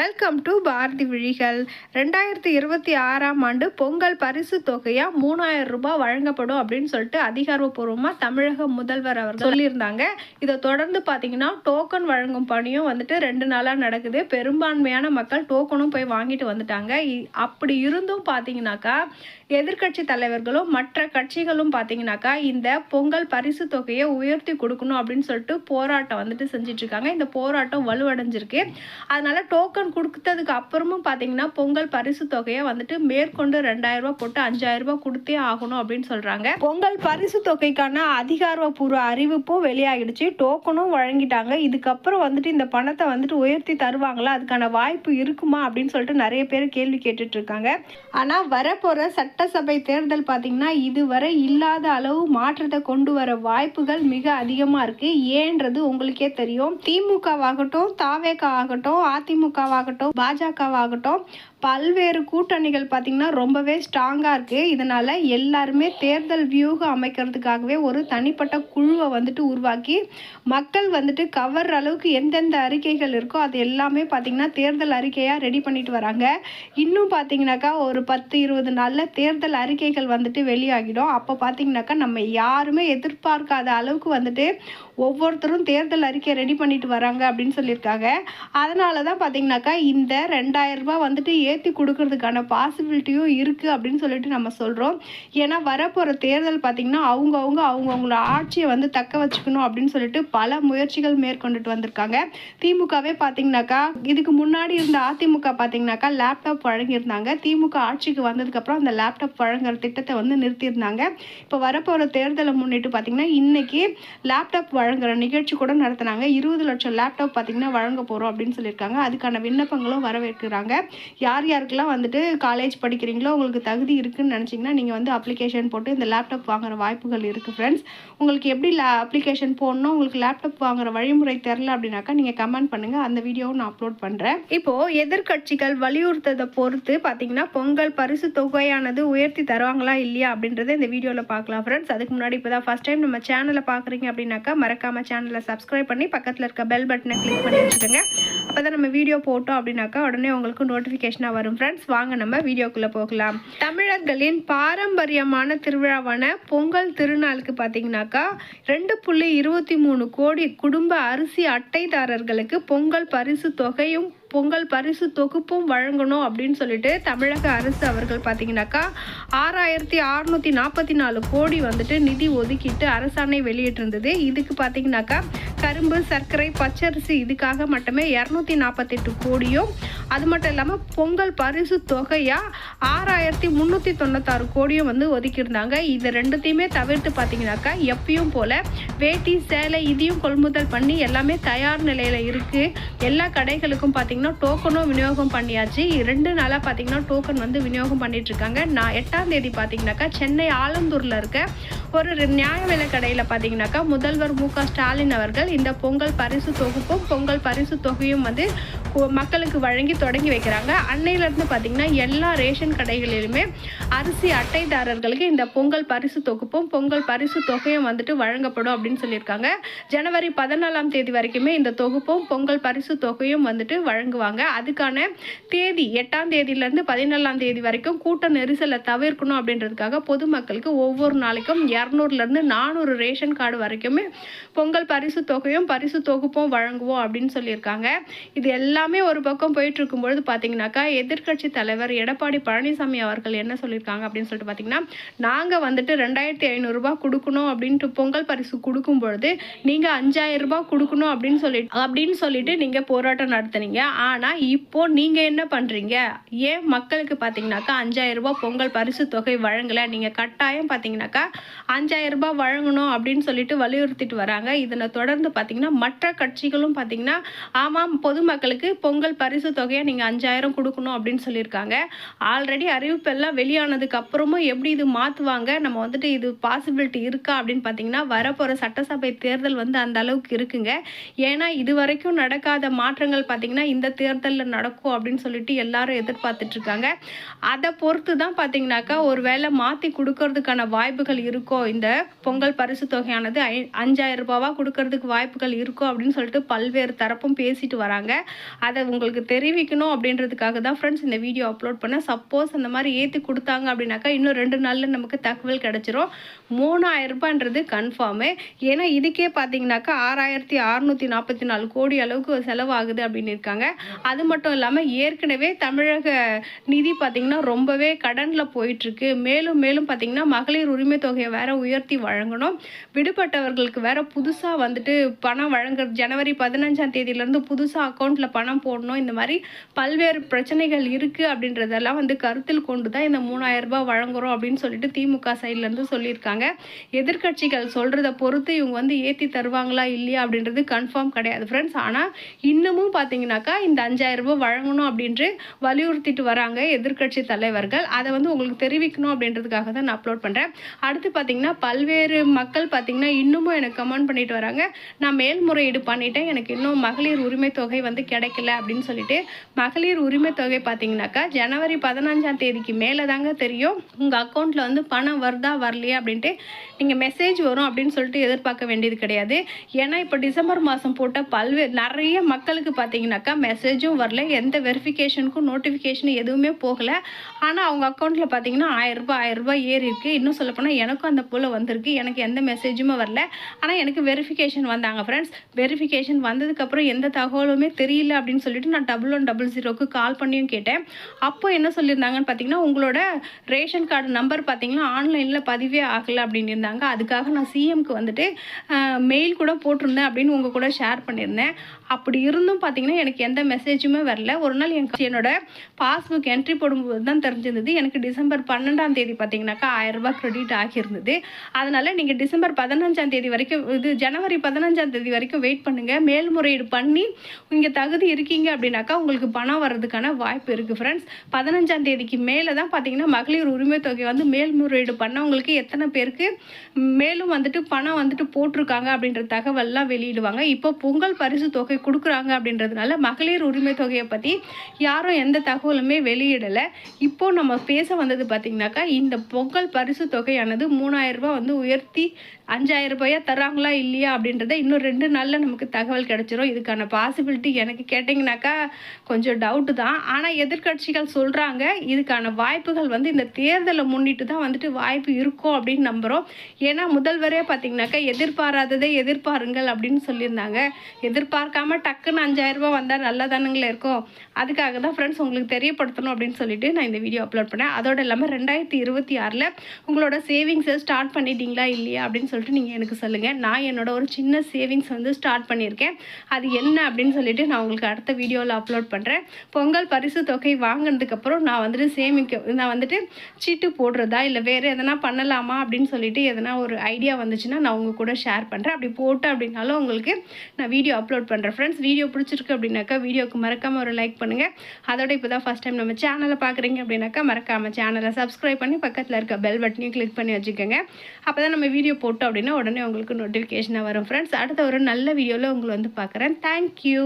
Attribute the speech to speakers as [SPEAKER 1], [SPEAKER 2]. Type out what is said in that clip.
[SPEAKER 1] Welcome to Bharathi விழிகள். ரெண்டாயிரத்தி இருபத்தி ஆறாம் ஆண்டு பொங்கல் பரிசு தொகையாக மூணாயிரம் ரூபாய் வழங்கப்படும் அப்படின்னு சொல்லிட்டு அதிகாரப்பூர்வமாக தமிழக முதல்வர் அவர் சொல்லியிருந்தாங்க. இதை தொடர்ந்து பார்த்தீங்கன்னா டோக்கன் வழங்கும் பணியும் வந்துட்டு ரெண்டு நாளாக நடக்குது. பெரும்பான்மையான மக்கள் டோக்கனும் போய் வாங்கிட்டு வந்துட்டாங்க. இ- அப்படி இருந்தும் பார்த்தீங்கன்னாக்கா எதிர்க்கட்சி தலைவர்களும் மற்ற கட்சிகளும் பார்த்தீங்கன்னாக்கா இந்த பொங்கல் பரிசு தொகையை உயர்த்தி கொடுக்கணும் அப்படின்னு சொல்லிட்டு போராட்டம் வந்துட்டு செஞ்சுட்டு இருக்காங்க இந்த போராட்டம் வலுவடைஞ்சிருக்கு. அதனால டோக்கன் கொடுத்ததுக்கு அப்புறமும் பார்த்தீங்கன்னா பொங்கல் பரிசு தொகையை வந்துட்டு மேற்கொண்டு ரெண்டாயிரம் ரூபாய் போட்டு அஞ்சாயிரம் ரூபாய் கொடுத்தே ஆகணும் அப்படின்னு சொல்றாங்க. பொங்கல் பரிசு தொகைக்கான அதிகாரப்பூர்வ அறிவிப்பும் வெளியாகிடுச்சு. டோக்கனும் வழங்கிட்டாங்க. இதுக்கப்புறம் வந்துட்டு இந்த பணத்தை வந்துட்டு உயர்த்தி தருவாங்களா? அதுக்கான வாய்ப்பு இருக்குமா அப்படின்னு சொல்லிட்டு நிறைய பேர் கேள்வி கேட்டுட்டு இருக்காங்க ஆனா வரப்போற சட்டசபை தேர்தல் பார்த்திங்கன்னா இதுவரை இல்லாத அளவு மாற்றத்தை கொண்டு வர வாய்ப்புகள் மிக அதிகமா இருக்கு. ஏன்றது உங்களுக்கே தெரியும். திமுகவாகட்டும் தாவேகா ஆகட்டும் அதிமுகவாகட்டும் பாஜகவாகட்டும் பல்வேறு கூட்டணிகள் பார்த்திங்கன்னா ரொம்பவே ஸ்ட்ராங்காக இருக்குது இதனால் எல்லாருமே தேர்தல் வியூகம் அமைக்கிறதுக்காகவே ஒரு தனிப்பட்ட குழுவை வந்துட்டு உருவாக்கி மக்கள் வந்துட்டு கவர்ற அளவுக்கு எந்தெந்த அறிக்கைகள் இருக்கோ அது எல்லாமே பார்த்திங்கன்னா தேர்தல் அறிக்கையாக ரெடி பண்ணிட்டு வராங்க. இன்னும் பார்த்தீங்கன்னாக்கா ஒரு பத்து இருபது நாளில் தேர்தல் அறிக்கைகள் வந்துட்டு வெளியாகிடும். அப்போ பார்த்திங்கனாக்கா நம்ம யாருமே எதிர்பார்க்காத அளவுக்கு வந்துட்டு ஒவ்வொருத்தரும் தேர்தல் அறிக்கை ரெடி பண்ணிட்டு வராங்க அப்படின்னு சொல்லியிருக்காங்க. அதனால தான் பார்த்தீங்கன்னாக்கா இந்த ரெண்டாயிரரூபா வந்துட்டு ஏற்றி கொடுக்கறதுக்கான பாசிபிலிட்டியும் இருக்குது அப்படின்னு சொல்லிட்டு நம்ம சொல்கிறோம் ஏன்னா வரப்போகிற தேர்தல் பார்த்திங்கன்னா அவங்கவுங்க அவங்கவுங்களோட ஆட்சியை வந்து தக்க வச்சுக்கணும் அப்படின்னு சொல்லிட்டு பல முயற்சிகள் மேற்கொண்டுட்டு வந்திருக்காங்க. திமுகவே பார்த்தீங்கன்னாக்கா இதுக்கு முன்னாடி இருந்த அதிமுக பார்த்தீங்கன்னாக்கா லேப்டாப் வழங்கியிருந்தாங்க. திமுக ஆட்சிக்கு வந்ததுக்கப்புறம் அந்த லேப்டாப் வழங்குற திட்டத்தை வந்து நிறுத்தியிருந்தாங்க. இப்போ வரப்போகிற தேர்தலை முன்னிட்டு பார்த்தீங்கன்னா இன்றைக்கி லேப்டாப் வழங்குற நிகழ்ச்சி கூட நடத்தினாங்க. இருபது லட்சம் லேப்டாப் பார்த்தீங்கன்னா வழங்க போகிறோம் அப்படின்னு சொல்லியிருக்காங்க. அதுக்கான விண்ணப்பங்களும் வரவேற்கிறாங்க. யார் யாருக்கெல்லாம் வந்துட்டு காலேஜ் படிக்கிறீங்களோ உங்களுக்கு தகுதி இருக்குன்னு நினச்சிங்கன்னா நீங்கள் வந்து அப்ளிகேஷன் போட்டு இந்த லேப்டாப் வாங்குற வாய்ப்புகள் இருக்குது ஃப்ரெண்ட்ஸ் உங்களுக்கு எப்படி அப்ளிகேஷன் போடணும் உங்களுக்கு லேப்டாப் வாங்குற வழிமுறை தெரில அப்படின்னாக்கா நீங்கள் கமெண்ட் பண்ணுங்கள் அந்த வீடியோவும் நான் அப்லோட் பண்ணுறேன் இப்போது எதிர்க்கட்சிகள் வலியுறுத்ததை பொறுத்து பார்த்தீங்கன்னா பொங்கல் பரிசு தொகையானது உயர்த்தி தருவாங்களா இல்லையா அப்படின்றத இந்த வீடியோவில் பார்க்கலாம் ஃப்ரெண்ட்ஸ் அதுக்கு முன்னாடி இப்போ தான் ஃபஸ்ட் டைம் நம்ம சேனலை பார்க்குறீங்க அப்படின்னாக்கா மறக்க மறக்காம சேனலை சப்ஸ்கிரைப் பண்ணி பக்கத்தில் இருக்க பெல் பட்டனை கிளிக் பண்ணி வச்சுக்கோங்க. அப்போ தான் நம்ம வீடியோ போட்டோம் அப்படின்னாக்கா உடனே உங்களுக்கு நோட்டிஃபிகேஷனாக வரும். ஃப்ரெண்ட்ஸ் வாங்க நம்ம வீடியோக்குள்ளே போகலாம். தமிழர்களின் பாரம்பரியமான திருவிழாவான பொங்கல் திருநாளுக்கு பார்த்தீங்கன்னாக்கா ரெண்டு புள்ளி இருபத்தி மூணு கோடி குடும்ப அரிசி அட்டைதாரர்களுக்கு பொங்கல் பரிசு தொகையும் பொங்கல் பரிசு தொகுப்பும் வழங்கணும் அப்படின்னு சொல்லிட்டு தமிழக அரசு அவர்கள் பார்த்தீங்கன்னாக்கா ஆறாயிரத்தி அறநூற்றி நாற்பத்தி நாலு கோடி வந்துட்டு நிதி ஒதுக்கிட்டு அரசாணை வெளியிட்டிருந்தது. இதுக்கு பார்த்தீங்கன்னாக்கா கரும்பு சர்க்கரை பச்சரிசி இதுக்காக மட்டுமே இரநூத்தி நாற்பத்தெட்டு கோடியும் அது மட்டும் இல்லாமல் பொங்கல் பரிசு தொகையாக ஆறாயிரத்தி முந்நூற்றி தொண்ணூத்தாறு கோடியும் வந்து ஒதுக்கியிருந்தாங்க. இது ரெண்டுத்தையுமே தவிர்த்து பார்த்தீங்கன்னாக்கா எப்பயும் போல் வேட்டி சேலை இதையும் கொள்முதல் பண்ணி எல்லாமே தயார் நிலையில் இருக்குது எல்லா கடைகளுக்கும் பார்த்தீங்கன்னா டோக்கனும் விநியோகம் பண்ணியாச்சு. ரெண்டு நாளாக பார்த்தீங்கன்னா டோக்கன் வந்து விநியோகம் பண்ணிட்டு இருக்காங்க நான் எட்டாம் தேதி பார்த்தீங்கன்னாக்கா சென்னை ஆலந்தூரில் இருக்க ஒரு நியாய விலை கடையில் பார்த்தீங்கன்னாக்கா முதல்வர் மு க ஸ்டாலின் அவர்கள் இந்த பொங்கல் பரிசு தொகுப்பும் பொங்கல் பரிசு தொகையும் வந்து மக்களுக்கு வழங்கி தொடங்கி வைக்கிறாங்க. அன்னையிலேருந்து பார்த்தீங்கன்னா எல்லா ரேஷன் கடைகளிலுமே அரிசி அட்டைதாரர்களுக்கு இந்த பொங்கல் பரிசு தொகுப்பும் பொங்கல் பரிசு தொகையும் வந்துட்டு வழங்கப்படும் அப்படின்னு சொல்லியிருக்காங்க. ஜனவரி பதினாலாம் தேதி வரைக்குமே இந்த தொகுப்பும் பொங்கல் பரிசு தொகையும் வந்துட்டு இறங்குவாங்க அதுக்கான தேதி எட்டாம் தேதியிலேருந்து பதினேழாம் தேதி வரைக்கும் கூட்ட நெரிசலை தவிர்க்கணும் அப்படின்றதுக்காக பொதுமக்களுக்கு ஒவ்வொரு நாளைக்கும் இரநூறுலேருந்து நானூறு ரேஷன் கார்டு வரைக்குமே பொங்கல் பரிசு தொகையும் பரிசு தொகுப்பும் வழங்குவோம் அப்படின்னு சொல்லியிருக்காங்க. இது எல்லாமே ஒரு பக்கம் போயிட்டு இருக்கும்பொழுது பார்த்தீங்கன்னாக்கா எதிர்க்கட்சி தலைவர் எடப்பாடி பழனிசாமி அவர்கள் என்ன சொல்லியிருக்காங்க அப்படின்னு சொல்லிட்டு பார்த்தீங்கன்னா நாங்கள் வந்துட்டு ரெண்டாயிரத்தி ஐநூறுரூபா கொடுக்கணும் அப்படின்ட்டு பொங்கல் பரிசு கொடுக்கும் பொழுது நீங்கள் அஞ்சாயிரம் ரூபாய் கொடுக்கணும் அப்படின்னு சொல்லிட்டு அப்படின்னு சொல்லிட்டு நீங்கள் போராட்டம் நடத்துனீங்க. ஆனால் இப்போ நீங்கள் என்ன பண்ணுறீங்க ஏன் மக்களுக்கு பார்த்தீங்கன்னாக்கா அஞ்சாயிரம் ரூபாய் பொங்கல் பரிசு தொகை வழங்கலை? நீங்கள் கட்டாயம் பார்த்தீங்கன்னாக்கா அஞ்சாயிரம் ரூபாய் வழங்கணும் அப்படின்னு சொல்லிட்டு வலியுறுத்திட்டு வராங்க. இதில் தொடர்ந்து பார்த்தீங்கன்னா மற்ற கட்சிகளும் பார்த்தீங்கன்னா ஆமாம் பொதுமக்களுக்கு பொங்கல் பரிசு தொகையை நீங்கள் அஞ்சாயிரம் கொடுக்கணும் அப்படின்னு சொல்லியிருக்காங்க. ஆல்ரெடி அறிவிப்பெல்லாம் வெளியானதுக்கு அப்புறமும் எப்படி இது மாற்றுவாங்க நம்ம வந்துட்டு இது பாசிபிலிட்டி இருக்கா அப்படின்னு பார்த்தீங்கன்னா வரப்போகிற சட்டசபை தேர்தல் வந்து அந்த அளவுக்கு இருக்குங்க. ஏன்னா இது வரைக்கும் நடக்காத மாற்றங்கள் பார்த்தீங்கன்னா இந்த தேர்தலில் நடக்கும் அப்படின்னு சொல்லிட்டு எல்லாரும் எதிர்பார்த்துட்டு இருக்காங்க அதை பொறுத்து தான் பார்த்தீங்கன்னாக்கா ஒரு வேளை மாற்றி கொடுக்கறதுக்கான வாய்ப்புகள் இருக்கோ? இந்த பொங்கல் பரிசு தொகையானது ஐ அஞ்சாயிரம் ரூபாவாக கொடுக்கறதுக்கு வாய்ப்புகள் இருக்கோ? அப்படின்னு சொல்லிட்டு பல்வேறு தரப்பும் பேசிட்டு வராங்க. அதை உங்களுக்கு தெரிவிக்கணும் அப்படின்றதுக்காக தான் ஃப்ரெண்ட்ஸ் இந்த வீடியோ அப்லோட் பண்ணேன் சப்போஸ் அந்த மாதிரி ஏற்றி கொடுத்தாங்க அப்படின்னாக்கா இன்னும் ரெண்டு நாளில் நமக்கு தகவல் கிடச்சிரும். மூணாயிரம் ரூபான்றது கன்ஃபார்மு ஏன்னா இதுக்கே பார்த்தீங்கன்னாக்கா ஆறாயிரத்தி அறுநூற்றி நாற்பத்தி நாலு கோடி அளவுக்கு செலவாகுது அப்படின்னு இருக்காங்க. அது மட்டும் இல்லாமல் ஏற்கனவே தமிழக நிதி பார்த்திங்கன்னா ரொம்பவே கடனில் போயிட்டுருக்கு. மேலும் மேலும் பார்த்திங்கன்னா மகளிர் உரிமை தொகையை வேற உயர்த்தி வழங்கணும். விடுபட்டவர்களுக்கு வேற புதுசாக வந்துட்டு பணம் வழங்குறது ஜனவரி பதினஞ்சாம் தேதியிலேருந்து புதுசாக அக்கௌண்ட்டில் பணம் போடணும். இந்த மாதிரி பல்வேறு பிரச்சனைகள் இருக்குது அப்படின்றதெல்லாம் வந்து கருத்தில் கொண்டு தான் இந்த மூணாயிரம் ரூபாய் வழங்குறோம் அப்படின்னு சொல்லிட்டு திமுக சைட்லேருந்து சொல்லியிருக்காங்க. எதிர்க்கட்சிகள் சொல்கிறத பொறுத்து இவங்க வந்து ஏற்றி தருவாங்களா இல்லையா அப்படின்றது கன்ஃபார்ம் கிடையாது ஃப்ரெண்ட்ஸ் ஆனால் இன்னமும் பார்த்தீங்கன்னாக்கா இந்த அஞ்சாயிரம் ரூபாய் வழங்கணும் அப்படின்ட்டு வலியுறுத்திட்டு வராங்க எதிர்க்கட்சி தலைவர்கள். அதை வந்து உங்களுக்கு தெரிவிக்கணும் அப்படின்றதுக்காக தான் நான் அப்லோட் பண்ணுறேன் அடுத்து பார்த்தீங்கன்னா பல்வேறு மக்கள் பார்த்தீங்கன்னா இன்னமும் எனக்கு கமெண்ட் பண்ணிட்டு வராங்க. நான் மேல்முறையீடு பண்ணிட்டேன். எனக்கு இன்னும் மகளிர் உரிமை தொகை வந்து கிடைக்கல அப்படின்னு சொல்லிட்டு. மகளிர் உரிமை தொகை பார்த்தீங்கன்னாக்கா ஜனவரி பதினஞ்சாம் தேதிக்கு மேலே தாங்க தெரியும். உங்கள் அக்கௌண்ட்டில் வந்து பணம் வருதா வரலையா அப்படின்ட்டு நீங்கள் மெசேஜ் வரும் அப்படின்னு சொல்லிட்டு எதிர்பார்க்க வேண்டியது கிடையாது. ஏன்னா இப்போ டிசம்பர் மாதம் போட்ட பல்வேறு நிறைய மக்களுக்கு பார்த்தீங்கன்னாக்கா மெசேஜும் வரல எந்த வெரிஃபிகேஷனுக்கும் நோட்டிஃபிகேஷன் எதுவுமே போகலை. ஆனால் அவங்க அக்கௌண்ட்டில் பார்த்தீங்கன்னா ஆயிரரூபா ஆயிரரூபா ஏறி இருக்குது இன்னும் சொல்லப்போனால் எனக்கும் அந்த போல் வந்திருக்கு. எனக்கு எந்த மெசேஜுமே வரல. ஆனால் எனக்கு வெரிஃபிகேஷன் வந்தாங்க ஃப்ரெண்ட்ஸ் வெரிஃபிகேஷன் வந்ததுக்கப்புறம் எந்த தகவலுமே தெரியல அப்படின்னு சொல்லிட்டு நான் டபுள் ஒன் டபுள் ஜீரோக்கு கால் பண்ணியும் கேட்டேன். அப்போ என்ன சொல்லியிருந்தாங்கன்னு பார்த்தீங்கன்னா உங்களோட ரேஷன் கார்டு நம்பர் பார்த்தீங்கன்னா ஆன்லைனில் பதிவே ஆகலை அப்படின்னு இருந்தாங்க அதுக்காக நான் சிஎம்க்கு வந்துட்டு மெயில் கூட போட்டிருந்தேன் அப்படின்னு உங்கள் கூட ஷேர் பண்ணியிருந்தேன். அப்படி இருந்தும் பார்த்தீங்கன்னா எனக்கு எந்த மெசேஜுமே வரல. ஒரு நாள் என் என்னோட பாஸ்புக் என்ட்ரி போடும்போது தான் தெரிஞ்சிருந்தது. எனக்கு டிசம்பர் பன்னெண்டாம் தேதி பார்த்தீங்கன்னாக்கா ஆயிரரூபா கிரெடிட் ஆகியிருந்தது. அதனால் நீங்கள் டிசம்பர் பதினஞ்சாம் தேதி வரைக்கும் இது ஜனவரி பதினஞ்சாம் தேதி வரைக்கும் வெயிட் பண்ணுங்கள் மேல்முறையீடு பண்ணி இங்கே தகுதி இருக்கீங்க அப்படின்னாக்கா உங்களுக்கு பணம் வர்றதுக்கான வாய்ப்பு இருக்குது ஃப்ரெண்ட்ஸ் பதினஞ்சாம் தேதிக்கு மேலே தான் பார்த்தீங்கன்னா மகளிர் உரிமை தொகை வந்து மேல்முறையீடு பண்ணவங்களுக்கு எத்தனை பேருக்கு மேலும் வந்துட்டு பணம் வந்துட்டு போட்டிருக்காங்க அப்படின்ற தகவல்லாம் வெளியிடுவாங்க. இப்போ பொங்கல் பரிசு தொகை கொடுக்குறாங்க அப்படின்றதுனால மகளிர் உரிமை தொகையை பற்றி யாரும் எந்த தகவலுமே வெளியிடலை. இப்போது நம்ம பேச வந்தது பார்த்திங்கனாக்கா இந்த பொங்கல் பரிசு தொகையானது மூணாயிரம் வந்து உயர்த்தி அஞ்சாயிரம் ரூபாயா தராங்களா இல்லையா அப்படின்றத இன்னும் ரெண்டு நாளில் நமக்கு தகவல் கிடச்சிரும். இதுக்கான பாசிபிலிட்டி எனக்கு கேட்டிங்கனாக்கா கொஞ்சம் டவுட்டு தான். ஆனால் எதிர்க்கட்சிகள் சொல்கிறாங்க இதுக்கான வாய்ப்புகள் வந்து இந்த தேர்தலை முன்னிட்டு தான் வந்துட்டு வாய்ப்பு இருக்கும் அப்படின்னு நம்புகிறோம் ஏன்னா முதல்வரே பார்த்திங்கனாக்கா எதிர்பாராததை எதிர்பாருங்கள் அப்படின்னு சொல்லியிருந்தாங்க. எதிர்பார்க்காம டக்குன்னு அஞ்சாயிரம் ரூபா வந்தால் நல்லா தானுங்களே இருக்கும். அதுக்காக தான் ஃப்ரெண்ட்ஸ் உங்களுக்கு தெரியப்படுத்தணும் அப்படின்னு சொல்லிட்டு நான் இந்த வீடியோ அப்லோட் பண்ணேன். அதோட இல்லாமல் ரெண்டாயிரத்தி இருபத்தி ஆறில் உங்களோட சேவிங்ஸை ஸ்டார்ட் பண்ணிட்டீங்களா இல்லையா அப்படின்னு சொல்லி சொல்லிட்டு நீங்கள் எனக்கு சொல்லுங்கள் நான் என்னோட ஒரு சின்ன சேவிங்ஸ் வந்து ஸ்டார்ட் பண்ணியிருக்கேன். அது என்ன அப்படின்னு சொல்லிட்டு நான் உங்களுக்கு அடுத்த வீடியோவில் அப்லோட் பண்ணுறேன் பொங்கல் பரிசு தொகை வாங்கினதுக்கப்புறம் நான் வந்துட்டு சேமிக்க நான் வந்துட்டு சீட்டு போடுறதா இல்லை வேறு எதனா பண்ணலாமா அப்படின்னு சொல்லிட்டு எதனா ஒரு ஐடியா வந்துச்சுன்னா நான் உங்கள் கூட ஷேர் பண்ணுறேன் அப்படி போட்டு அப்படின்னாலும் உங்களுக்கு நான் வீடியோ அப்லோட் பண்ணுறேன் ஃப்ரெண்ட்ஸ் வீடியோ பிடிச்சிருக்கு அப்படின்னாக்கா வீடியோக்கு மறக்காமல் ஒரு லைக் பண்ணுங்கள் அதோட இப்போ தான் ஃபஸ்ட் டைம் நம்ம சேனலை பார்க்குறீங்க அப்படின்னாக்கா மறக்காமல் சேனலை சப்ஸ்கிரைப் பண்ணி பக்கத்தில் இருக்க பெல் பட்டனையும் கிளிக் பண்ணி வச்சுக்கோங்க. அப்போ தான் நம்ம வீடியோ போட்டோம் அப்படின்னா உடனே உங்களுக்கு நோட்டிஃபிகேஷனாக வரும். ஃப்ரெண்ட்ஸ் அடுத்த ஒரு நல்ல வீடியோவில் உங்களை வந்து பார்க்குறேன். தேங்க்யூ